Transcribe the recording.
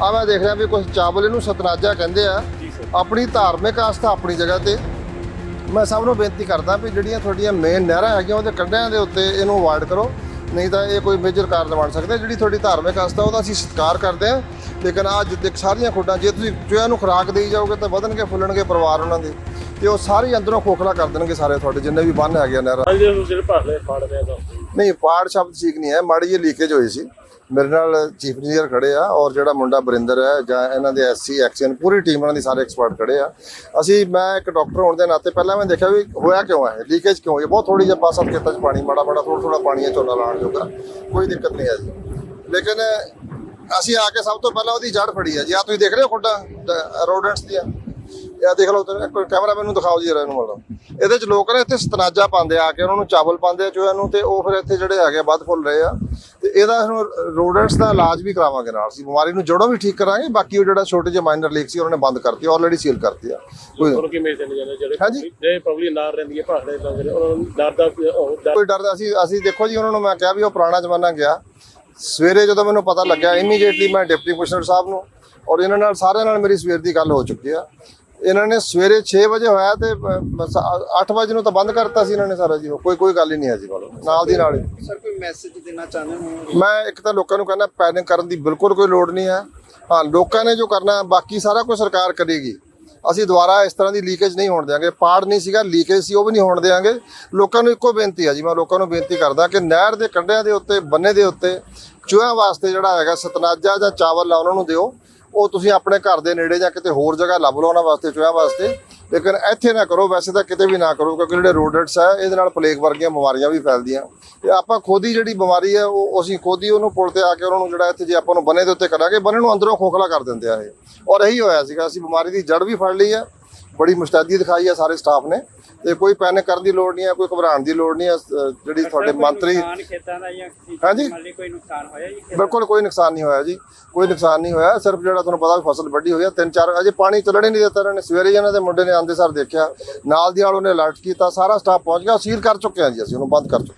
ਆ ਮੈਂ ਦੇਖ ਰਿਹਾ ਵੀ ਕੁਝ ਚਾਵਲ ਇਹਨੂੰ ਸਤਨਾਜਾ ਕਹਿੰਦੇ ਆ। ਆਪਣੀ ਧਾਰਮਿਕ ਆਸਥਾ ਆਪਣੀ ਜਗ੍ਹਾ ਤੇ। ਮੈਂ ਸਭ ਨੂੰ ਬੇਨਤੀ ਕਰਦਾ ਵੀ ਜਿਹੜੀਆਂ ਤੁਹਾਡੀਆਂ ਮੇਨ ਨਹਿਰਾਂ ਹੈਗੀਆਂ ਉਹਦੇ ਕੰਢਿਆਂ ਦੇ ਉੱਤੇ ਇਹਨੂੰ ਅਵਾਇਡ ਕਰੋ। ਨਹੀਂ ਤਾਂ ਇਹ ਕੋਈ ਮੇਜਰ ਕਾਰਨ ਬਣ ਸਕਦਾ। ਜਿਹੜੀ ਤੁਹਾਡੀ ਧਾਰਮਿਕ ਆਸਥਾ ਉਹਦਾ ਅਸੀਂ ਸਤਿਕਾਰ ਕਰਦੇ ਹਾਂ। ਲੇਕਿਨ ਆ ਜਿੱਦੇ ਸਾਰੀਆਂ ਖੁੱਡਾਂ ਜੇ ਤੁਸੀਂ ਚੂਹਿਆਂ ਨੂੰ ਖੁਰਾਕ ਦੇਈ ਜਾਓਗੇ ਤਾਂ ਵਧਣਗੇ ਫੁੱਲਣਗੇ ਪਰਿਵਾਰ ਉਹਨਾਂ ਦੇ। ਤੇ ਉਹ ਸਾਰੇ ਅੰਦਰੋਂ ਖੋਖਲਾ ਕਰ ਦੇਣਗੇ ਸਾਰੇ ਤੁਹਾਡੇ ਜਿੰਨੇ ਵੀ ਬੰਨ ਹੈਗੇ ਨਹਿਰਾਂ। ਅੱਜ ਜਿਹੜੇ ਭਾਲੇ ਫਾੜਦੇ ਆ ਨਹੀਂ ਪਾੜ ਸ਼ਬਦ ਠੀਕ ਨਹੀਂ ਹੈ, ਮਾੜੀ ਜਿਹੀ ਲੀਕੇਜ ਹੋਈ ਸੀ। ਮੇਰੇ ਨਾਲ ਚੀਫ ਇੰਜੀਨੀਅਰ ਖੜੇ ਆ ਔਰ ਜਿਹੜਾ ਮੁੰਡਾ ਬਰਿੰਦਰ ਹੈ ਜਾਂ ਇਹਨਾਂ ਦੇ ਐਸਸੀ ਐਕਸ਼ਨ ਪੂਰੀ ਟੀਮ ਉਹਨਾਂ ਦੀ ਸਾਰੇ ਐਕਸਪਰਟ ਖੜੇ ਆ। ਅਸੀਂ, ਮੈਂ ਇੱਕ ਡਾਕਟਰ ਹੋਣ ਦੇ ਨਾਤੇ ਪਹਿਲਾਂ ਮੈਂ ਦੇਖਿਆ ਵੀ ਹੋਇਆ ਕਿਉਂ ਹੈ ਲੀਕੇਜ ਕਿਉਂ ਹੈ? ਬਹੁਤ ਥੋੜੀ ਜਿਹੀ ਪਾਸਾ ਖੇਤਾਂ 'ਚ ਪਾਣੀ, ਮਾੜਾ ਮਾੜਾ ਥੋੜਾ ਥੋੜਾ ਪਾਣੀ ਹੈ, ਝੋਨਾ ਲਾਉਣ ਜੋਗਾ। ਕੋਈ ਦਿੱਕਤ ਨਹੀਂ ਹੈ ਜੀ। ਲੇਕਿਨ ਅਸੀਂ ਆ ਕੇ ਸਭ ਤੋਂ ਪਹਿਲਾਂ ਉਹਦੀ ਜੜ ਫੜੀ ਹੈ ਜੀ। ਆ ਤੁਸੀਂ ਦੇਖ ਰਹੇ ਹੋ ਖੁੱਡਾ ਰੋਡੈਂਟਸ ਦੀਆਂ। ਇਹ ਦੇਖ ਲਓ ਤੇ ਕੋਈ ਕੈਮਰਾ ਮੈਨੂੰ ਦਿਖਾਓ ਜੀ ਜਰਾ ਇਹਨੂੰ ਮਤਲਬ। ਇਹਦੇ ਚ ਲੋਕ ਨੇ ਇੱਥੇ ਸਤਨਾਜਾ ਪਾਉਂਦੇ ਆ ਕੇ ਉਹਨਾਂ ਨੂੰ ਚਾਵਲ ਪਾਉਂਦੇ ਆ ਚੋਹਾਂ ਨੂੰ ਤੇ ਉਹ ਫਿਰ ਇੱਥੇ ਜਿਹੜੇ ਹੈਗੇ ਵੱਧ ਫੁੱਲ ਰਹੇ ਆ। ਤੇ ਇਹਦਾ ਹੁਣ ਰੋਡੈਂਟਸ ਦਾ ਇਲਾਜ ਵੀ ਕਰਾਵਾਂਗੇ ਨਾਲ। ਸੀ ਬਿਮਾਰੀ ਨੂੰ ਜੜੋਂ ਵੀ ਠੀਕ ਕਰਾਂਗੇ ਬਾਕੀ ਉਹ ਜਿਹੜਾ ਛੋਟੇ ਜਿਹੇ ਮਾਈਨਰ ਲੀਕ ਸੀ ਉਹਨਾਂ ਨੇ ਬੰਦ ਕਰਤੀ ਆਲਰੇਡੀ ਸੀਲ ਕਰਤੀ ਆ। ਕੋਈ ਉਹਨੂੰ ਕਿਵੇਂ ਚੱਲੇ ਜਾਂਦੇ ਜਿਹੜੇ ਹਾਂਜੀ। ਜਿਹੜੇ ਪਬਲਿਕ ਨਾਲ ਰਹਿੰਦੀ ਹੈ ਭਾਲੇ ਲੋਕ ਜਿਹੜੇ ਉਹਨਾਂ ਨੂੰ ਡਰ ਦਾ ਉਹ ਡਰ ਕੋਈ ਡਰਦਾ ਅਸੀਂ ਅਸੀਂ ਦੇਖੋ ਜੀ ਉਹਨਾਂ ਨੂੰ ਮੈਂ ਕਿਹਾ ਵੀ ਉਹ ਪੁਰਾਣਾ ਜ਼ਮਾਨਾ ਗਿਆ। ਸਵੇਰੇ ਜਦੋਂ ਮੈਨੂੰ ਪਤਾ ਲੱਗਿਆ ਇਮੀਡੀਏਟਲੀ ਮੈਂ ਡਿਪਟੀ ਕਮਿਸ਼ਨਰ ਸਾਹਿਬ ਨੂੰ ਔਰ ਇਹਨਾਂ ਨਾਲ ਸਾਰਿਆਂ ਨਾਲ ਮੇਰੀ ਸਵੇਰ ਦੀ ਗੱਲ ਹੋ ਚੁੱਕੀ ਆ। ਇਹਨਾਂ ਨੇ ਸਵੇਰੇ 6 ਵਜੇ ਹੋਇਆ ਤੇ 8 ਵਜੇ ਨੂੰ ਤਾਂ ਬੰਦ ਕਰਤਾ ਸੀ ਇਹਨਾਂ ਨੇ ਸਾਰਾ ਜੀ। ਕੋਈ ਕੋਈ ਗੱਲ ਹੀ ਨਹੀਂ ਹੈ ਜੀ ਮਤਲਬ ਨਾਲ ਦੀ ਨਾਲ ਸਰ ਕੋਈ ਮੈਸੇਜ ਦੇਣਾ ਚਾਹੁੰਦੇ ਹੋ? ਮੈਂ ਇੱਕ ਤਾਂ ਲੋਕਾਂ ਨੂੰ ਕਹਿੰਦਾ ਪੈਨਿਕ ਕਰਨ ਦੀ ਬਿਲਕੁਲ ਕੋਈ ਲੋੜ ਨਹੀਂ ਹੈ। ਹਾਂ ਲੋਕਾਂ ਨੇ ਜੋ ਕਰਨਾ ਹੈ, ਬਾਕੀ ਸਾਰਾ ਕੁਝ ਸਰਕਾਰ ਕਰੇਗੀ। ਅਸੀਂ ਦੁਬਾਰਾ ਇਸ ਤਰ੍ਹਾਂ ਦੀ ਲੀਕੇਜ ਨਹੀਂ ਹੋਣ ਦੇਵਾਂਗੇ ਪਾੜ ਨਹੀਂ ਸੀਗਾ ਲੀਕੇਜ ਸੀ ਉਹ ਵੀ ਨਹੀਂ ਹੋਣ ਦੇਵਾਂਗੇ ਲੋਕਾਂ ਨੂੰ ਇੱਕੋ ਬੇਨਤੀ ਹੈ ਜੀ ਮੈਂ ਲੋਕਾਂ ਨੂੰ ਬੇਨਤੀ ਕਰਦਾ ਕਿ ਨਹਿਰ ਦੇ ਕੰਢਿਆਂ ਦੇ ਉੱਤੇ ਬੰਨੇ ਦੇ ਉੱਤੇ ਚੂਹਿਆਂ ਵਾਸਤੇ ਜਿਹੜਾ ਹੈਗਾ ਸਤਨਾਜਾ ਜਾਂ ਚਾਵਲ ਆ ਉਹਨਾਂ ਨੂੰ ਦਿਓ। ਉਹ ਤੁਸੀਂ ਆਪਣੇ ਘਰ ਦੇ ਨੇੜੇ ਜਾਂ ਕਿਤੇ ਹੋਰ ਜਗ੍ਹਾ ਲੱਭ ਲਓ ਉਹਨਾਂ ਵਾਸਤੇ, ਚੂਹਿਆਂ ਵਾਸਤੇ। ਲੇਕਿਨ ਇੱਥੇ ਨਾ ਕਰੋ, ਵੈਸੇ ਤਾਂ ਕਿਤੇ ਵੀ ਨਾ ਕਰੋ, ਕਿਉਂਕਿ ਜਿਹੜੇ ਰੋਡਟਸ ਹੈ ਇਹਦੇ ਨਾਲ ਪਲੇਗ ਵਰਗੀਆਂ ਬਿਮਾਰੀਆਂ ਵੀ ਫੈਲਦੀਆਂ। ਤੇ ਆਪਾਂ ਖੁਦ ਹੀ ਜਿਹੜੀ ਬਿਮਾਰੀ ਹੈ ਉਹ ਅਸੀਂ ਖੁਦ ਹੀ ਉਹਨੂੰ ਪੁਲ ਤੇ ਆ ਕੇ ਉਹਨਾਂ ਨੂੰ ਜਿਹੜਾ ਇੱਥੇ ਜੇ ਆਪਾਂ ਨੂੰ ਬਨੇ ਦੇ ਉੱਤੇ ਕਰਾਂਗੇ ਬਨੇ ਨੂੰ ਅੰਦਰੋਂ ਖੋਖਲਾ ਕਰ ਦਿੰਦੇ ਆ ਇਹ। ਔਰ ਇਹੀ ਹੋਇਆ ਸੀਗਾ, ਅਸੀਂ ਬਿਮਾਰੀ ਦੀ ਜੜ ਵੀ ਫੜ ਲਈ ਆ ਬੜੀ ਮੁਸਤੈਦੀ ਦਿਖਾਈ ਹੈ ਸਾਰੇ ਸਟਾਫ ਨੇ ਤੇ ਕੋਈ ਪੈਨਿਕ ਕਰਨ ਦੀ ਲੋੜ ਨਹੀਂ ਹੈ ਕੋਈ ਘਬਰਾਉਣ ਦੀ ਲੋੜ ਨਹੀਂ ਹੈ ਜਿਹੜੀ ਤੁਹਾਡੇ ਮੰਤਰੀ ਨੁਕਸਾਨ ਖੇਤਾਂ ਦਾ ਜਾਂ ਕਿਸੇ ਹਾਂਜੀ। ਮਾਲੀ ਕੋਈ ਨੁਕਸਾਨ ਹੋਇਆ ਜੀ ਖੇਤਾਂ ਬਿਲਕੁਲ ਕੋਈ ਨੁਕਸਾਨ ਨਹੀਂ ਹੋਇਆ ਜੀ ਕੋਈ ਨੁਕਸਾਨ ਨਹੀਂ ਹੋਇਆ ਸਿਰਫ ਜਿਹੜਾ ਤੁਹਾਨੂੰ ਪਤਾ ਵੀ ਫਸਲ ਵੱਡੀ ਹੋਈ ਹੈ ਤਿੰਨ ਚਾਰ ਅਜੇ ਪਾਣੀ ਚੱਲਣ ਹੀ ਨਹੀਂ ਦਿੱਤਾ ਇਹਨਾਂ ਨੇ ਸਵੇਰੇ ਹੀ ਇਹਨਾਂ ਦੇ ਮੁੰਡੇ ਨੇ ਆਂਦੇ ਸਰ ਦੇਖਿਆ ਨਾਲ ਦੀ ਨਾਲ ਉਹਨੇ ਅਲਰਟ ਕੀਤਾ ਸਾਰਾ ਸਟਾਫ ਪਹੁੰਚ ਗਿਆ ਸੀਲ ਕਰ ਚੁੱਕੇ ਹਾਂ ਜੀ ਅਸੀਂ ਉਹਨੂੰ ਬੰਦ ਕਰ ਚੁੱਕੇ